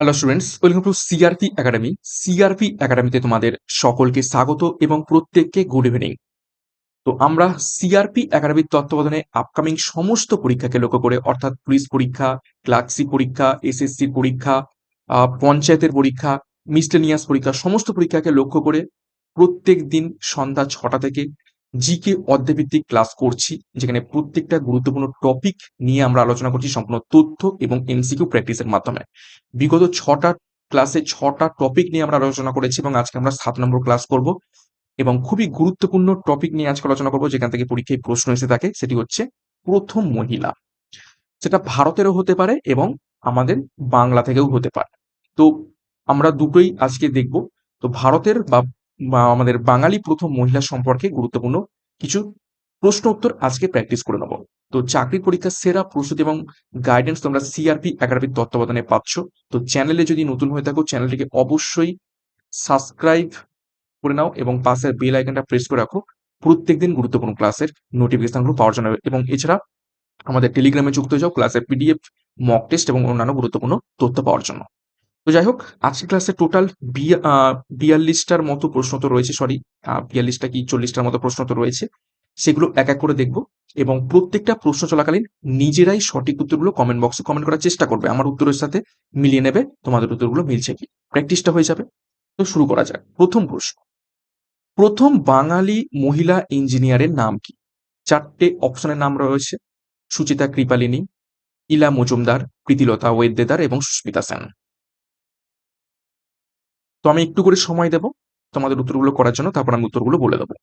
Hello students welcome to CRP academy CRP একাডেমিতে তোমাদের সকলকে স্বাগত এবং প্রত্যেককে গুড ইভিনিং তো আমরা সিআরপি একাডেমির তত্ত্বাবধানে আপকামিং সমস্ত পরীক্ষাকে লক্ষ্য করে, অর্থাৎ পুলিশ পরীক্ষা ক্লার্কসি পরীক্ষা এসএসসি পরীক্ষা পঞ্চায়েতের পরীক্ষা মিসলেনিয়াস পরীক্ষা, সমস্ত পরীক্ষাকে লক্ষ্য করে প্রত্যেক দিন সন্ধ্যা ছটা থেকে জিকে অধ্যায়ভিত্তিক ক্লাস করছি, যেখানে প্রত্যেকটা গুরুত্বপূর্ণ টপিক নিয়ে আমরা আলোচনা করছি সম্পূর্ণ তথ্য এবং এমসিকিউ প্র্যাকটিসের মাধ্যমে। বিগত ছটা ক্লাসে ছটা টপিক নিয়ে আমরা আলোচনা করেছি এবং আজকে আমরা সাত নম্বর ক্লাস করব এবং খুবই গুরুত্বপূর্ণ টপিক নিয়ে আজকে আলোচনা করব, যেখান থেকে পরীক্ষায় প্রশ্ন এসে থাকে, সেটি হচ্ছে প্রথম মহিলা। সেটা ভারতেরও হতে পারে এবং আমাদের বাংলা থেকেও হতে পারে। তো আমরা দুটোই আজকে দেখব। তো ভারতের বা বা আমাদের বাঙালি প্রথম মহিলা সম্পর্কে গুরুত্বপূর্ণ কিছু প্রশ্ন উত্তর আজকে প্র্যাকটিস করে নেব। তো চাকরি পরীক্ষার সেরা প্রস্তুতি এবং গাইডেন্স তোমরা সিআরপি একাডেমির তত্ত্বাবধানে পাচ্ছ। তো চ্যানেলে যদি নতুন হয়ে থাকো চ্যানেলটিকে অবশ্যই সাবস্ক্রাইব করে নাও এবং পাশের বেল আইকনটা প্রেস করে রাখো। প্রত্যেকদিন গুরুত্বপূর্ণ ক্লাসের নোটিফিকেশনগুলো পাওয়ার জন্য। এবং এছাড়া আমাদের টেলিগ্রামে যুক্ত যাও ক্লাসের পিডিএফ মক টেস্ট এবং অন্যান্য গুরুত্বপূর্ণ তথ্য পাওয়ার জন্য। তো যাই হোক, আজকের ক্লাসে টোটাল বিয়াল্লিশটার মতো প্রশ্ন তো রয়েছে সরি বিয়াল্লিশটা কি চল্লিশটার মতো প্রশ্ন তো রয়েছে। সেগুলো এক এক করে দেখব এবং প্রত্যেকটা প্রশ্ন চলাকালীন নিজেরাই সঠিক উত্তরগুলো কমেন্ট বক্সে কমেন্ট করার চেষ্টা করবে। আমার উত্তরের সাথে মিলিয়ে নেবে, তোমাদের উত্তরগুলো মিলছে কি? প্র্যাকটিসটা হয়ে যাবে। তো শুরু করা যাক। প্রথম প্রশ্ন, প্রথম বাঙালি মহিলা ইঞ্জিনিয়ারের নাম কি? চারটে অপশনের নাম রয়েছে, সুচিতা কৃপালিনী, ইলা মজুমদার, প্রীতিলতা ওয়েদ্দেদার এবং সুস্মিতা সেন। তো আমি একটু করে সময় দেব, তোমাদের উত্তরগুলো করার জন্য, তারপর আমি উত্তরগুলো বলে দেবো।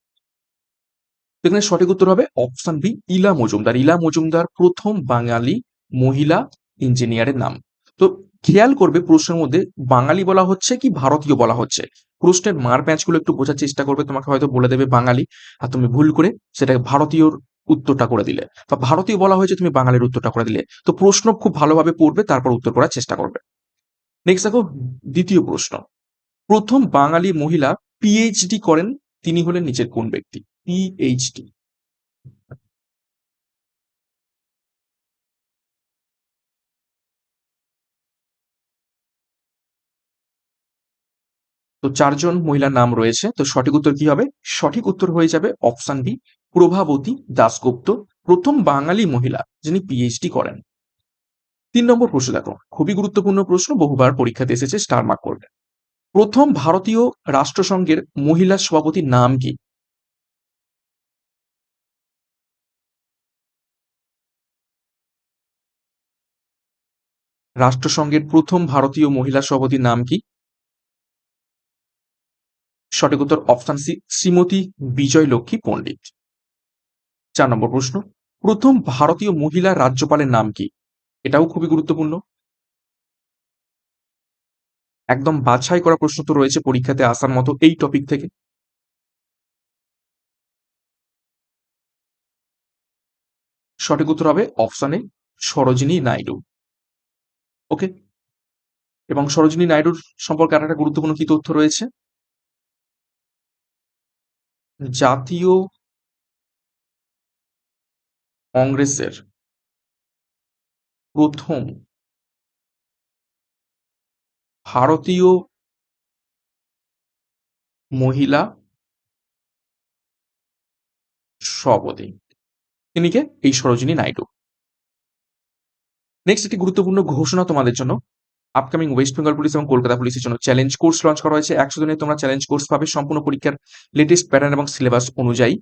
এখানে সঠিক উত্তর হবে অপশন বি ইলা মজুমদার। ইলা মজুমদার প্রথম বাঙালি মহিলা ইঞ্জিনিয়ারের নাম। তো খেয়াল করবে প্রশ্নের মধ্যে বাঙালি বলা হচ্ছে কি ভারতীয় বলা হচ্ছে? প্রশ্নের মার প্যাঁচগুলো একটু বোঝার চেষ্টা করবে, তোমাকে হয়তো বলে দেবে বাঙালি, আর তুমি ভুল করে সেটাকে ভারতীয় উত্তরটা করে দিলে। বা ভারতীয় বলা হয়েছে, তুমি বাঙালির উত্তরটা করে দিলে। তো প্রশ্ন খুব ভালোভাবে পড়বে, তারপর উত্তর করার চেষ্টা করবে। নেক্সট দেখো, দ্বিতীয় প্রশ্ন। প্রথম বাঙালি মহিলা পিএইচডি করেন, তিনি হলেন নিচের কোন ব্যক্তি? পিএইচডি তো চারজন মহিলার নাম রয়েছে, তো সঠিক উত্তর কি হবে? সঠিক উত্তর হয়ে যাবে অপশন বি প্রভাবতী দাসগুপ্ত প্রথম বাঙালি মহিলা যিনি পিএইচডি করেন। তিন নম্বর প্রশ্ন দেখো, খুবই গুরুত্বপূর্ণ প্রশ্ন, বহুবার পরীক্ষাতে এসেছে স্টার মার্ক করবে। প্রথম ভারতীয় রাষ্ট্রসংঘের মহিলা সভাপতির নাম কি? রাষ্ট্রসংঘের প্রথম ভারতীয় মহিলা সভাপতির নাম কি? সঠিক উত্তর অপশন সি, শ্রীমতী বিজয় লক্ষ্মী পণ্ডিত। চার নম্বর প্রশ্ন, প্রথম ভারতীয় মহিলা রাজ্যপালের নাম কি? এটাও খুবই গুরুত্বপূর্ণ। একদম বাছাই করা প্রশ্ন তো রয়েছে পরীক্ষাতে আসার মতো এই টপিক থেকে। সঠিক উত্তর হবে অপশানে সরোজিনী নাইডু। ওকে এবং সরোজিনী নাইডুর সম্পর্কে আর একটা গুরুত্বপূর্ণ কি তথ্য রয়েছে? জাতীয় কংগ্রেসের প্রথম ভারতীয় মহিলা সভাপতি তিনি কে? এই সরোজিনী নাইডু। নেক্সট একটি গুরুত্বপূর্ণ ঘোষণা তোমাদের জন্য। আপকামিং ওয়েস্ট বেঙ্গল পুলিশ এবং কলকাতা পুলিশের জন্য চ্যালেঞ্জ কোর্স লঞ্চ করা হয়েছে। একশো দিনে তোমরা চ্যালেঞ্জ কোর্স পাবে। সম্পূর্ণ পরীক্ষার লেটেস্ট প্যাটার্ন এবং সিলেবাস অনুযায়ী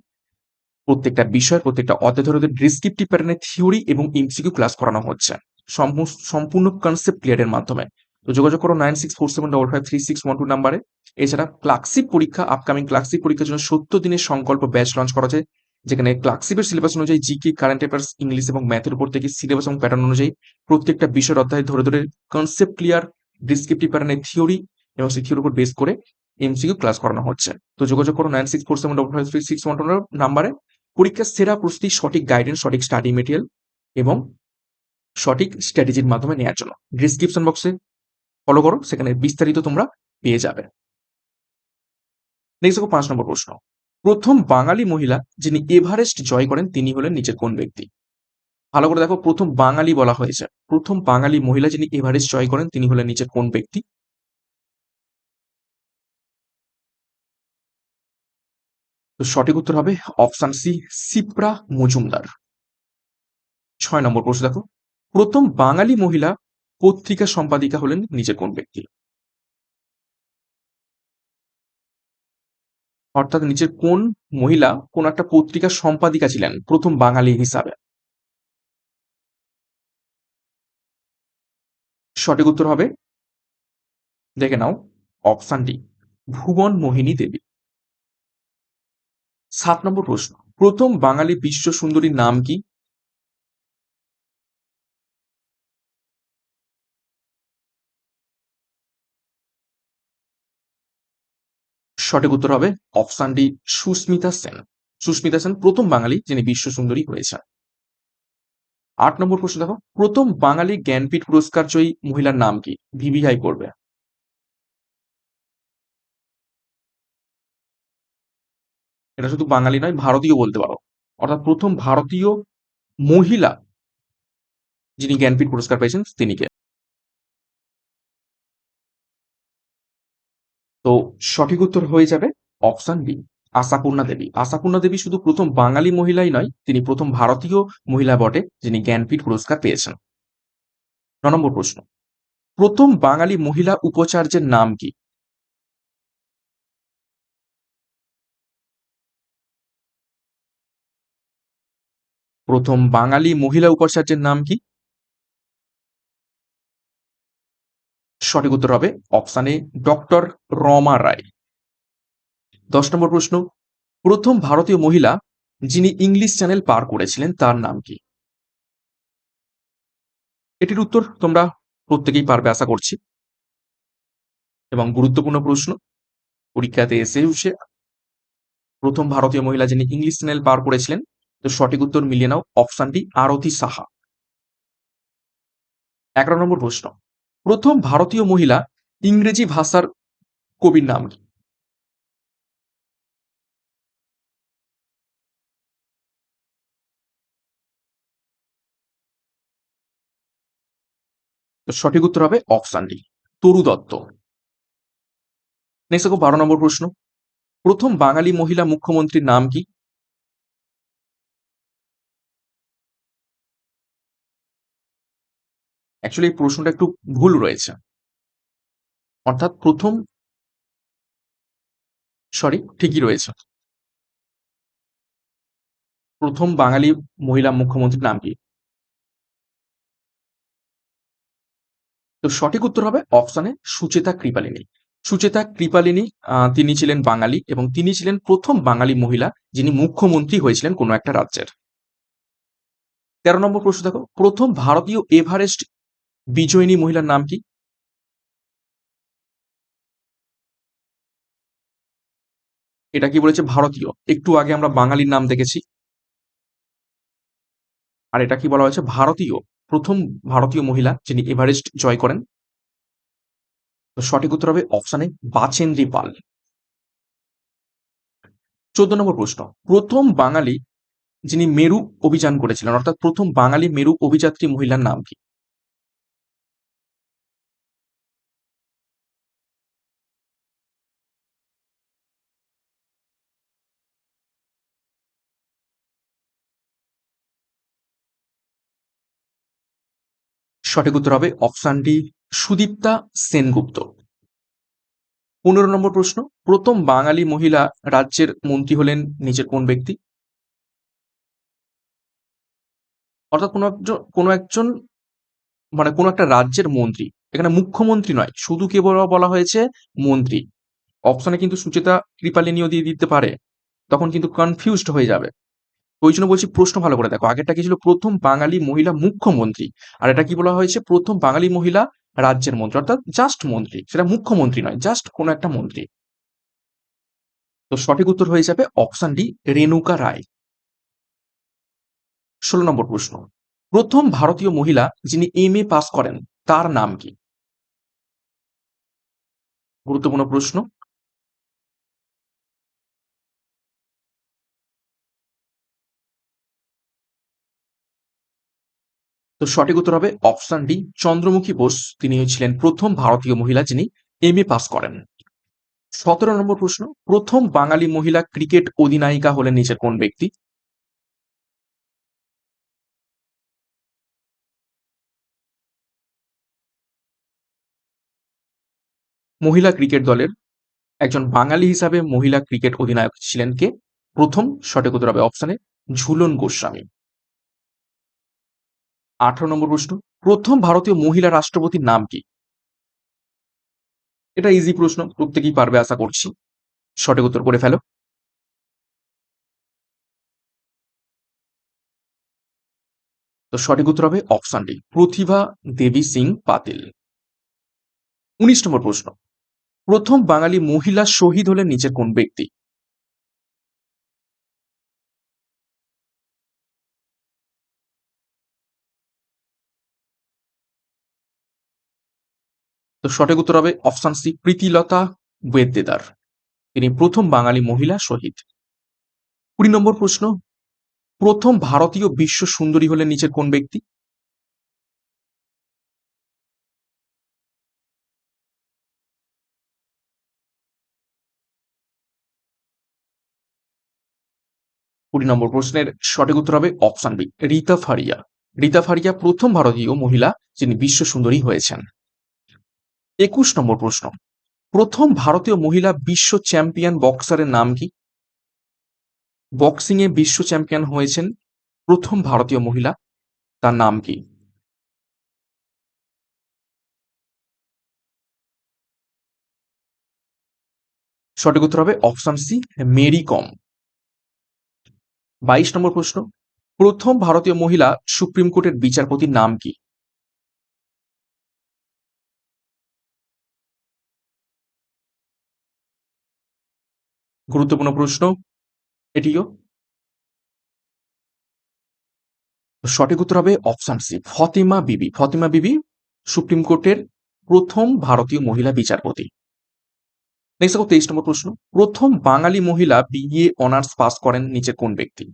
প্রত্যেকটা বিষয়, প্রত্যেকটা অধ্যায় ডিসক্রিপটিভ প্যাটার্নের থিওরি এবং এমসিকিউ ক্লাস করানো হচ্ছে। সম্পূ- সম্পূর্ণ কনসেপ্ট ক্লিয়ারের মাধ্যমে। তো যোগাযোগ করো nine six four seven double five three six one two নাম্বারে। এছাড়া ক্লার্কশিপ পরীক্ষা, আপকামিং ক্লার্কশিপ পরীক্ষার জন্য সত্তর দিনের সংকল্প ব্যাচ লঞ্চ করা হয়েছে যেখানে ক্লার্কশিপের সিলেবাস অনুযায়ী জিকে কারেন্ট অ্যাফেয়ার্স ইংলিশ এবং ম্যাথের উপর থেকে সিলেবাস এবং প্যাটার্ন অনুযায়ী প্রত্যেকটা বিষয়ের অধ্যায় ধরে ধরে কনসেপ্ট ক্লিয়ার ডিসক্রিপটিভ প্যাটার্নের থিওরি এবং সেই থিওরির উপর বেস করে এমসিকিউ ক্লাস করানো হচ্ছে। তো যোগাযোগ করো nine six four seven double five three six one নাম্বারে। পরীক্ষার সেরা প্রস্তুতি, সঠিক গাইডেন্স সঠিক স্টাডি মেটেরিয়াল এবং সঠিক স্ট্র্যাটেজির মাধ্যমে নেওয়ার জন্য। ডিসক্রিপশন বক্সে ফলো করো, সেখানে বিস্তারিত তোমরা পেয়ে যাবে। নেক্সট দেখো পাঁচ নম্বর প্রশ্ন। প্রথম বাঙালি মহিলা যিনি এভারেস্ট জয় করেন, তিনি হলেন নিচের কোন ব্যক্তি? ভালো করে দেখো, প্রথম বাঙালি বলা হয়েছে। প্রথম বাঙালি মহিলা যিনি এভারেস্ট জয় করেন, তিনি হলেন নিচের কোন ব্যক্তি? সঠিক উত্তর হবে অপশন সি, সিপ্রা মজুমদার। ছয় নম্বর প্রশ্ন দেখো। প্রথম বাঙালি মহিলা পত্রিকা সম্পাদিকা হলেন নিচের কোন ব্যক্তি? অর্থাৎ নিচের কোন মহিলা কোন একটা পত্রিকার সম্পাদিকা ছিলেন, প্রথম বাঙালি হিসাবে? সঠিক উত্তর হবে, দেখে নাও, অপশন ডি, ভুবন মোহিনী দেবী। সাত নম্বর প্রশ্ন, প্রথম বাঙালি বিশ্ব সুন্দরীর নাম কি? সঠিক উত্তর হবে অপশন ডি সুস্মিতা সেন। সুস্মিতা সেন প্রথম বাঙালি যিনি বিশ্ব সুন্দরী হয়েছেন। আট নম্বর প্রশ্ন দেখো, প্রথম বাঙালি জ্ঞানপীঠ পুরস্কার জয়ী মহিলার নাম কি? ভিভিআই করবে এটা শুধু বাঙালি নয়, ভারতীয় বলতে পারো। অর্থাৎ প্রথম ভারতীয় মহিলা যিনি জ্ঞানপীঠ পুরস্কার পেয়েছেন, তিনি তো সঠিক উত্তর হয়ে যাবে অপশন বি আশাপূর্ণা দেবী। আশাপূর্ণা দেবী শুধু প্রথম বাঙালি মহিলাই নয়, তিনি প্রথম ভারতীয় মহিলা বটে, যিনি জ্ঞানপীঠ পুরস্কার পেয়েছেন। ন নম্বর প্রশ্ন, প্রথম বাঙালি মহিলা উপাচার্যের নাম কি? প্রথম বাঙালি মহিলা উপাচার্যের নাম কি? সঠিক উত্তর হবে option A doctor Rama Roy. দশ নম্বর প্রশ্ন, প্রথম ভারতীয় মহিলা যিনি ইংলিশ চ্যানেল পার করেছিলেন তার নাম কি? এটির উত্তর তোমরা প্রত্যেকেই পারবে আশা করছি। এবং গুরুত্বপূর্ণ প্রশ্ন, পরীক্ষাতে এসে উঠছে, প্রথম ভারতীয় মহিলা যিনি ইংলিশ চ্যানেল পার করেছিলেন, তো সঠিক উত্তর মিলিয়ে নাও অপশানটি আরতি সাহা। এগারো নম্বর প্রশ্ন প্রথম ভারতীয় মহিলা ইংরেজি ভাষার কবির নাম কি? সঠিক উত্তর হবে option D, Taru Dutt. Next বারো নম্বর প্রশ্ন। প্রথম বাঙালি মহিলা মুখ্যমন্ত্রীর নাম কি? অ্যাকচুয়ালি এই প্রশ্নটা একটু ভুল রয়েছে। অর্থাৎ প্রথম সরি ঠিকই রয়েছে। প্রথম বাঙালি মহিলা মুখ্যমন্ত্রীর নাম কি? তো সঠিক উত্তর হবে অপশনে সুচেতা কৃপালিনী। সুচেতা কৃপালিনী তিনি ছিলেন বাঙালি এবং তিনি ছিলেন প্রথম বাঙালি মহিলা যিনি মুখ্যমন্ত্রী হয়েছিলেন কোনো একটা রাজ্যের। তেরো নম্বর প্রশ্ন দেখো। প্রথম ভারতীয় এভারেস্ট বিজয়িনী মহিলার নাম কি? এটা কি বলেছে ভারতীয়? একটু আগে আমরা বাঙালির নাম দেখেছি। আর এটা কি বলা হয়েছে? ভারতীয়, প্রথম ভারতীয় মহিলা যিনি এভারেস্ট জয় করেন। সঠিক উত্তর হবে অপশানে বাচেন্দ্রী পাল। চোদ্দ নম্বর প্রশ্ন। প্রথম বাঙালি যিনি মেরু অভিযান করেছিলেন, অর্থাৎ প্রথম বাঙালি মেরু অভিযাত্রী মহিলার নাম কি? সঠিক উত্তর হবে অপশান ডি সুদীপ্তা সেনগুপ্ত। পনেরো নম্বর প্রশ্ন, প্রথম বাঙালি মহিলা রাজ্যের মন্ত্রী হলেন নিজের কোন ব্যক্তি? অর্থাৎ কোনো একজন কোনো একজন মানে কোনো একটা রাজ্যের মন্ত্রী, এখানে মুখ্যমন্ত্রী নয়, শুধু কেবল বলা হয়েছে মন্ত্রী। অপশনে কিন্তু সুচেতা কৃপালিনীও দিয়ে দিতে পারে, তখন কিন্তু কনফিউজড হয়ে যাবে। ওই জন্য বলছি প্রশ্ন ভালো করে দেখো। আগেরটা কি ছিল? প্রথম বাঙালি মহিলা মুখ্যমন্ত্রী। আর এটা কি বলা হয়েছে? প্রথম বাঙালি মহিলা রাজ্যের মন্ত্রী, অর্থাৎ জাস্ট মন্ত্রী। সেটা মুখ্যমন্ত্রী নয় জাস্ট কোনো একটা মন্ত্রী। তো সঠিক উত্তর হয়ে যাবে অপশন ডি রেণুকা রায়। ষোলো নম্বর প্রশ্ন। প্রথম ভারতীয় মহিলা যিনি এম এ পাস করেন, তার নাম কি? গুরুত্বপূর্ণ প্রশ্ন। তো সঠিক উত্তর হবে অপশন ডি চন্দ্রমুখী বোস। তিনি ছিলেন প্রথম ভারতীয় মহিলা যিনি এম এ পাস করেন। সতেরো নম্বর প্রশ্ন, প্রথম বাঙালি মহিলা ক্রিকেট অধিনায়িকা হলেন নিচের কোন ব্যক্তি? মহিলা ক্রিকেট দলের একজন বাঙালি হিসাবে মহিলা ক্রিকেট অধিনায়ক ছিলেন কে? প্রথম সঠিক উত্তর হবে অপশনে ঝুলন গোস্বামী। আঠারো নম্বর প্রশ্ন, প্রথম ভারতীয় মহিলা রাষ্ট্রপতির নাম কি? এটা ইজি প্রশ্ন, প্রত্যেকেই পারবে আশা করছি। সঠিক উত্তর করে ফেলো। তো সঠিক উত্তর হবে অপশন ডি প্রতিভা দেবী সিং পাতিল। উনিশ নম্বর প্রশ্ন, প্রথম বাঙালি মহিলা শহীদ হলেন নিচের কোন ব্যক্তি? তো সঠিক উত্তর হবে অপশন সি, প্রীতিলতা ওয়েদ্দেদার তিনি প্রথম বাঙালি মহিলা শহীদ। কুড়ি নম্বর প্রশ্ন, প্রথম ভারতীয় বিশ্ব সুন্দরী হলেন নিচের কোন ব্যক্তি? কুড়ি নম্বর প্রশ্নের সঠিক উত্তর হবে অপশন বি, রীতা ফারিয়া। রীতা ফারিয়া প্রথম ভারতীয় মহিলা যিনি বিশ্ব সুন্দরী হয়েছেন। একুশ নম্বর প্রশ্ন। প্রথম ভারতীয় মহিলা বিশ্ব চ্যাম্পিয়ন বক্সারের নাম কি? বক্সিং এ বিশ্ব চ্যাম্পিয়ন হয়েছেন প্রথম ভারতীয় মহিলা, তার নাম কি? সঠিক উত্তর হবে অপশন সি, মেরি কম। বাইশ নম্বর প্রশ্ন, প্রথম ভারতীয় মহিলা সুপ্রিম কোর্টের বিচারপতির নাম কি? গুরুত্বপূর্ণ প্রশ্ন। এটিও। সঠিক উত্তর হবে অপশন সি, ফতিমা বিবি। ফতিমা বিবি সুপ্রিম কোর্টের প্রথম ভারতীয় মহিলা বিচারপতি। নেক্সট তেইশ নম্বর প্রশ্ন। প্রথম বাঙালি মহিলা বিএ অনার্স পাস করেন নিচে কোন ব্যক্তি?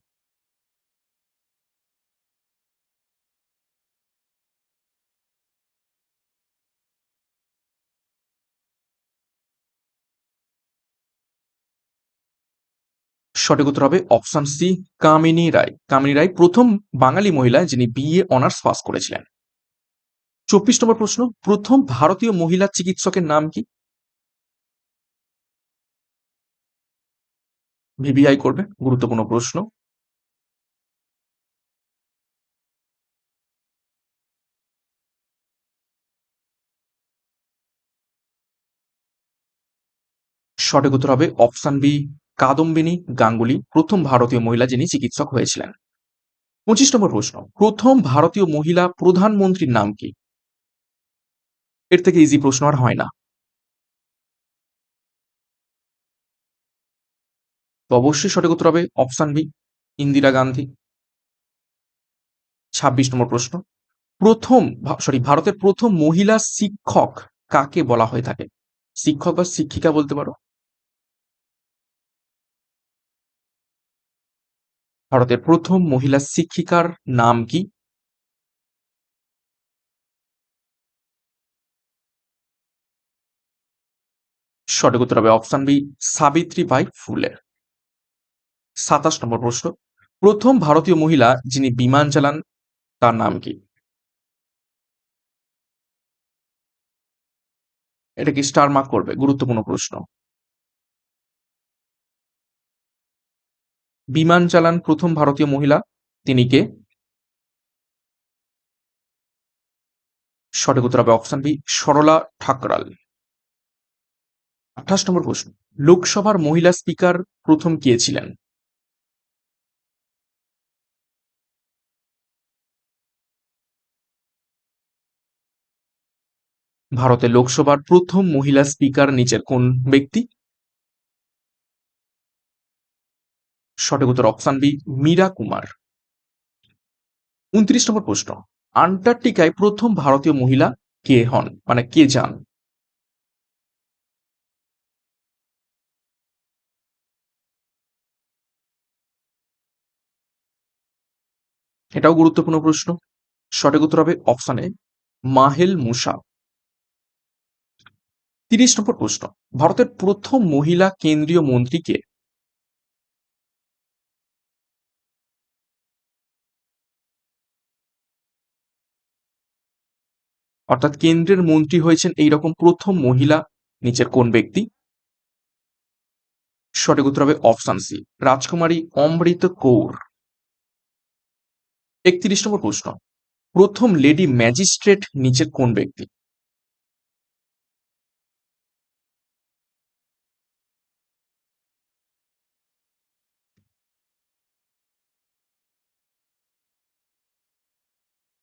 সঠিক উত্তর হবে অপশন সি, কামিনী রায়। কামিনী রায় প্রথম বাঙালি মহিলা যিনি বিএ অনার্স পাস করেছিলেন। চব্বিশ নম্বর প্রশ্ন, প্রথম ভারতীয় মহিলা চিকিৎসকের নাম কি? ভিভিআই করবে, গুরুত্বপূর্ণ প্রশ্ন। সঠিক উত্তর হবে অপশন বি কাদম্বিনী গাঙ্গুলি প্রথম ভারতীয় মহিলা যিনি চিকিৎসক হয়েছিলেন। পঁচিশ নম্বর প্রশ্ন, প্রথম ভারতীয় মহিলা প্রধানমন্ত্রীর নাম কি? এর থেকে ইজি প্রশ্ন আর হয় না। অবশ্যই সঠিক উত্তর হবে অপশন বি ইন্দিরা গান্ধী। ছাব্বিশ নম্বর প্রশ্ন, প্রথম সরি ভারতের প্রথম মহিলা শিক্ষক কাকে বলা হয়ে থাকে? শিক্ষক বা শিক্ষিকা বলতে পারো? ভারতের প্রথম মহিলা শিক্ষিকার নাম কি? সঠিক উত্তর হবে অপশন বি সাবিত্রী বাই ফুলে। সাতাশ নম্বর প্রশ্ন। প্রথম ভারতীয় মহিলা যিনি বিমান চালান, তার নাম কি? এটা কি স্টার মার্ক করবে? গুরুত্বপূর্ণ প্রশ্ন। বিমান চালান প্রথম ভারতীয় মহিলা, তিনি কে? সঠিক উত্তর হবে অপশন বি সরলা ঠাকরাল। আঠাশ নম্বর প্রশ্ন, লোকসভার মহিলা স্পিকার প্রথম কে ছিলেন? ভারতের লোকসভার প্রথম মহিলা স্পিকার নিচের কোন ব্যক্তি? সঠিক উত্তর অপশন বি, মীরা কুমার। উনত্রিশ নম্বর প্রশ্ন, আন্টার্কটিকায় প্রথম ভারতীয় মহিলা কে হন? মানে কে যান? এটাও গুরুত্বপূর্ণ প্রশ্ন। সঠিক উত্তর হবে অপশানে মাহেল মুসা। তিরিশ নম্বর প্রশ্ন, ভারতের প্রথম মহিলা কেন্দ্রীয় মন্ত্রী কে? অর্থাৎ কেন্দ্রের মন্ত্রী হয়েছেন এই রকম প্রথম মহিলা নিচের কোন ব্যক্তি? সঠিক উত্তর হবে অপশান সি, রাজকুমারী অমৃত কৌর। একত্রিশ নম্বর প্রশ্ন, প্রথম লেডি ম্যাজিস্ট্রেট নিচের কোন ব্যক্তি?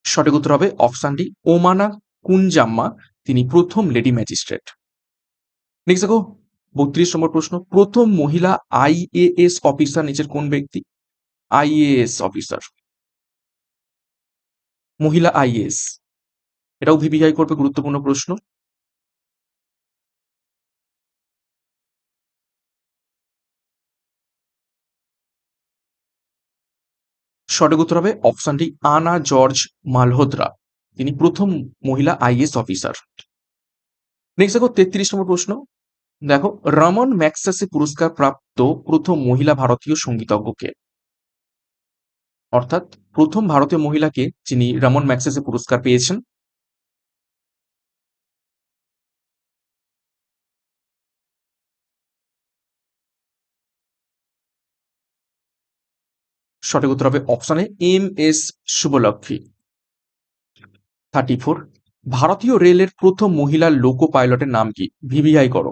সঠিক উত্তর হবে অপশান ডি, ওমানা কুঞ্জাম্মা তিনি প্রথম লেডি ম্যাজিস্ট্রেট। নেক্সট দেখো, বত্রিশ নম্বর প্রশ্ন, প্রথম মহিলা আইএএস অফিসার নিচের কোন ব্যক্তি? IAS officer. মহিলা আইএএস এটাও ভিভিআই করবে, গুরুত্বপূর্ণ প্রশ্ন। সঠিক উত্তর হবে অপশনটি আনা জর্জ মালহোত্রা। তিনি প্রথম মহিলা আইএস অফিসার। নেক্সট দেখো তেত্রিশ নম্বর প্রশ্ন। দেখো, রমন ম্যাক্সাসে পুরস্কার প্রাপ্ত প্রথম মহিলা ভারতীয় সঙ্গীতজ্ঞকে। অর্থাৎ প্রথম ভারতীয় মহিলাকে যিনি রমন ম্যাক্সেসে পুরস্কার পেয়েছেন। সঠিক উত্তর হবে অপশনে M S Subbulakshmi. Thirty four ভারতীয় রেলের প্রথম মহিলা লোকো পাইলটের নাম কি? ভিভিআই করো।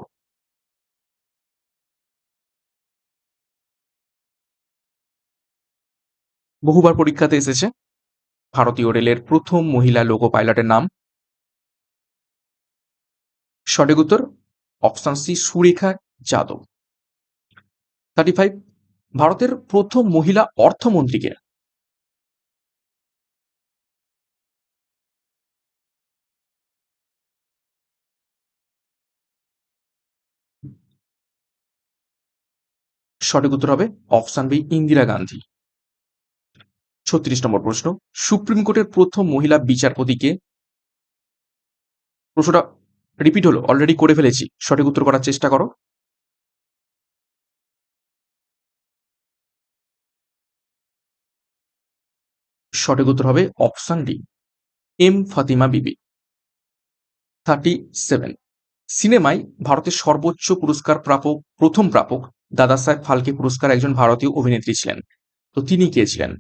বহুবার পরীক্ষাতে এসেছে। ভারতীয় রেলের প্রথম মহিলা লোকো পাইলটের নাম। সঠিক উত্তর, option C, Surekha Yadav. Thirty five ভারতের প্রথম মহিলা অর্থমন্ত্রীকে সঠিক উত্তর হবে অপশন বি, ইন্দিরা গান্ধী। ছত্রিশ নম্বর প্রশ্ন, সুপ্রিম কোর্টের প্রথম মহিলা বিচারপতিকে প্রশ্নটা রিপিট হলো অলরেডি করে ফেলেছি, সঠিক উত্তর করার চেষ্টা করো। সঠিক উত্তর হবে অপশন ডি, এম ফাতিমা বিবি। থার্টি সেভেন, সিনেমায় ভারতের সর্বোচ্চ পুরস্কার প্রাপক, প্রথম প্রাপক দাদা সাহেব ফালকে পুরস্কার একজন ভারতীয় অভিনেত্রী ছিলেন। তো তিনি কে ছিলেন?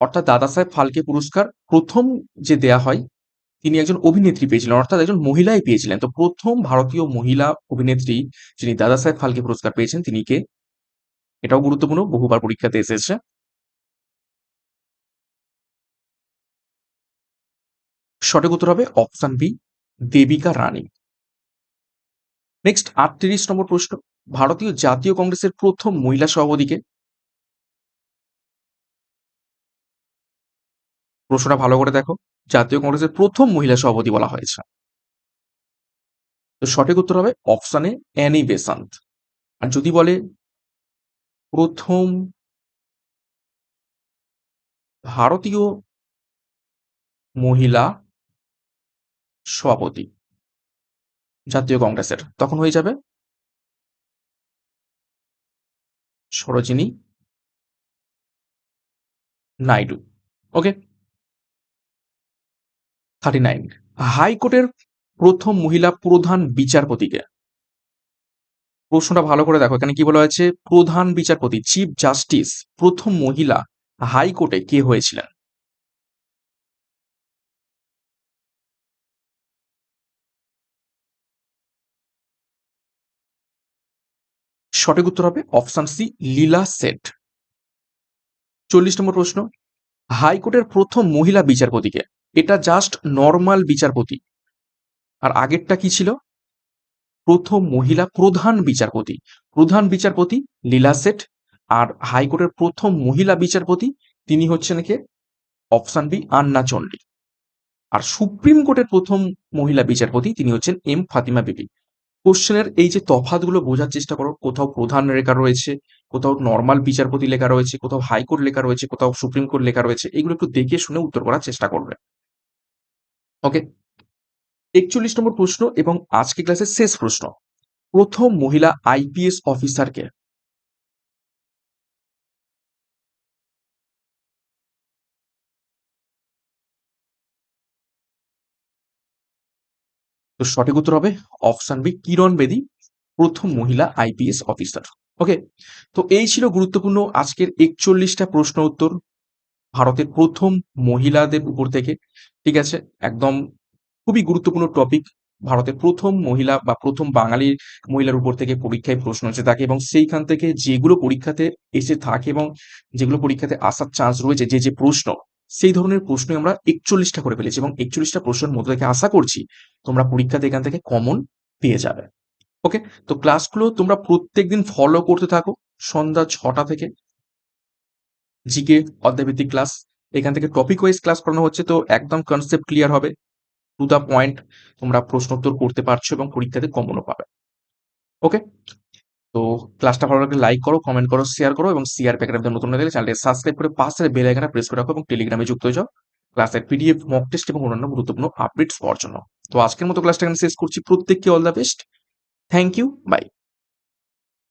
অর্থাৎ দাদা সাহেব ফালকে পুরস্কার প্রথম যে দেয়া হয়, তিনি একজন অভিনেত্রী পেয়েছিলেন, অর্থাৎ একজন মহিলাই পেয়েছিলেন। তো প্রথম ভারতীয় মহিলা অভিনেত্রী যিনি দাদা সাহেব ফালকে পুরস্কার পেয়েছেন, তিনি কে? এটাও গুরুত্বপূর্ণ, বহুবার পরীক্ষাতে এসেছে। সঠিক উত্তর হবে option B, Devika Rani. Next আটত্রিশ নম্বর প্রশ্ন। ভারতীয় জাতীয় কংগ্রেসের প্রথম মহিলা সভাপতিকে? প্রশ্নটা ভালো করে দেখো। জাতীয় কংগ্রেসের প্রথম মহিলা সভাপতি বলা হয়েছে। তো সঠিক উত্তর হবে অপশানে অ্যানি বেসান্ত। আর যদি বলে প্রথম ভারতীয় মহিলা সভাপতি জাতীয় কংগ্রেসের, তখন হয়ে যাবে Sarojini Naidu okay thirty nine হাইকোর্টের প্রথম মহিলা প্রধান বিচারপতিকে। প্রশ্নটা ভালো করে দেখো, এখানে কি বলা হয়েছে? প্রধান বিচারপতি চিফ জাস্টিস প্রথম মহিলা হাইকোর্টে কে হয়েছিলেন? সঠিক উত্তর হবে অপশন সি লীলা সেট চল্লিশ নম্বর প্রশ্ন, হাইকোর্টের প্রথম মহিলা বিচারপতিকে, এটা জাস্ট নর্মাল বিচারপতি, আর আগেরটা কি ছিল? প্রথম মহিলা প্রধান বিচারপতি প্রধান বিচারপতি লীলা সেট আর হাইকোর্টের প্রথম মহিলা বিচারপতি তিনি হচ্ছেন কে? অপশন বি আন্না চন্ডী। আর সুপ্রিম কোর্টের প্রথম মহিলা বিচারপতি তিনি হচ্ছেন এম ফাতিমা বিবি। কোশ্চেনের এই যে তফাৎগুলো বোঝার চেষ্টা করো, কোথাও প্রধান রেখা রয়েছে, কোথাও নর্মাল বিচারপতি লেখা রয়েছে, কোথাও হাইকোর্ট লেখা রয়েছে, কোথাও সুপ্রিম কোর্ট লেখা রয়েছে, এগুলো একটু দেখে শুনে উত্তর করার চেষ্টা করবে। ওকে একচল্লিশ নম্বর প্রশ্ন এবং আজকে ক্লাসের শেষ প্রশ্ন। প্রথম মহিলা আইপিএস অফিসারকে তো সঠিক উত্তর হবে অপশন বি, কিরণ বেদি, প্রথম মহিলা আইপিএস অফিসার। ওকে, তো এই ছিল গুরুত্বপূর্ণ আজকের একচল্লিশটা প্রশ্ন উত্তর ভারতের প্রথম মহিলাদের উপর থেকে, ঠিক আছে? একদম খুবই গুরুত্বপূর্ণ টপিক। ভারতের প্রথম মহিলা বা প্রথম বাঙালির মহিলার উপর থেকে পরীক্ষায় প্রশ্ন এসে থাকে এবং সেইখান থেকে যেগুলো পরীক্ষাতে এসে থাকে এবং যেগুলো পরীক্ষাতে আসার চান্স রয়েছে, যে যে প্রশ্ন সেই ধরনের প্রশ্ন আমরা একচল্লিশটা করে ফেলেছি এবং একচল্লিশটা প্রশ্নের মধ্যে থেকে আশা করছি তোমরা পরীক্ষাতে এখান থেকে কমন পেয়ে যাবে। ওকে তো ক্লাসগুলো তোমরা প্রত্যেকদিন ফলো করতে থাকো সন্ধ্যা ছটা থেকে। জিকে অধ্যায়ভিত্তিক ক্লাস এখান থেকে টপিক ওয়াইজ ক্লাস করানো হচ্ছে, তো একদম কনসেপ্ট ক্লিয়ার হবে। টু দ্য পয়েন্ট তোমরা প্রশ্নোত্তর করতে পারছ এবং পরীক্ষাতে কমনও পাবে। ওকে তো ক্লাসটা ভালো লাগলে লাইক করো কমেন্ট করো শেয়ার করো এবং শেয়ার প্যাকেট নতুন হয়ে চ্যানেলটি সাবস্ক্রাইব করে পাশের বেল আইকনটা প্রেস করে রাখো এবং টেলিগ্রামে যুক্ত হয়ে যাও। ক্লাসের পিডিএফ মক টেস্ট এবং অন্যান্য গুরুত্বপূর্ণ আপডেটস পাওয়ার জন্য। তো আজকের মতো ক্লাসটা এখানে শেষ করছি। প্রত্যেককে all the best thank you bye